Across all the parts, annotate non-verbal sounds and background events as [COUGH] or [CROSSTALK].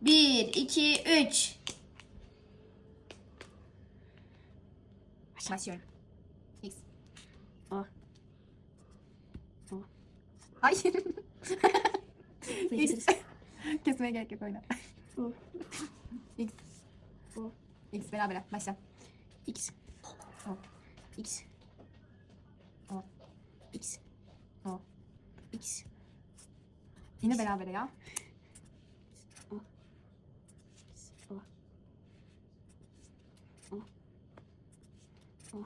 1, 2, 3. Başlıyorum. X. O. O. Hayır. X. Kesmeye gerek yok [LAUGHS] oyna. O. X. O. X beraber. Başla. X. O. X. O. X. O. X. Yine beraber ya. O. O. O. O.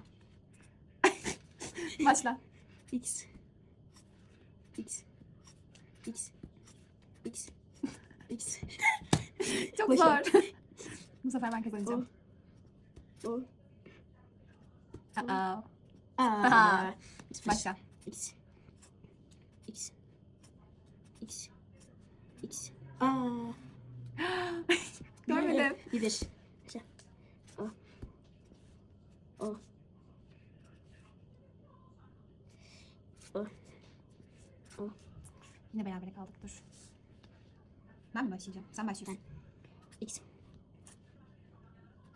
[LAUGHS] Başla. X. X. X. X. X. [LAUGHS] Çok Başla. zor. [LAUGHS] Bu sefer ben kazanacağım. O. Aa. Aa. Başla. X. X. X. X. Aa. Görmedim. Gidir. Başla. O. O. O. O. Yine beraber kaldık. Dur. Ben mi başlayacağım? Sen başlıyorsun. X.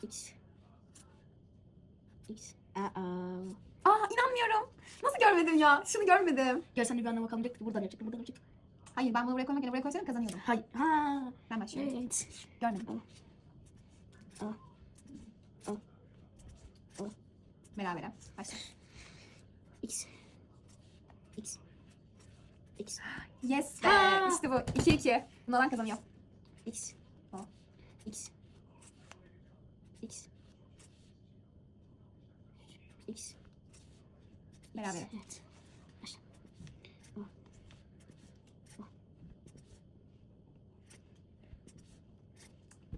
X. X. Aa. Aa inanmıyorum. Nasıl görmedim ya? Şunu görmedim. Gel sen de bir anlam bakalım. Direkt Buradan yapacak. Buradan yapacak. Hayır ben bunu buraya koymak yerine buraya koysaydım kazanıyordum. Hay. Ha. Ben başlıyorum. Evet. Görmedim. Aa. Beraber. Başla. X. X. X. Yes be. Aa. İşte bu. 2-2. Bunu alan kazanıyor. X. O. X. X. X. Beraber. Evet.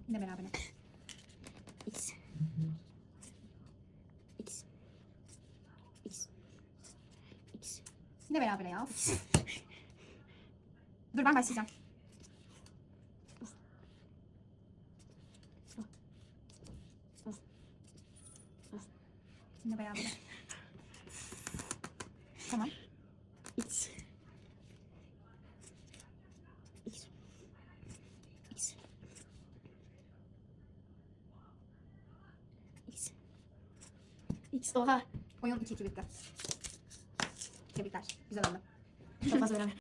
Yine beraber. X. X. X. X. Yine beraber ya. Dur ben başlayacağım. Yine beraber. Tamam. X. X. X. X. X. Oha. Oyun 2-2 bitti. evitar. Isso é. Só faço verão.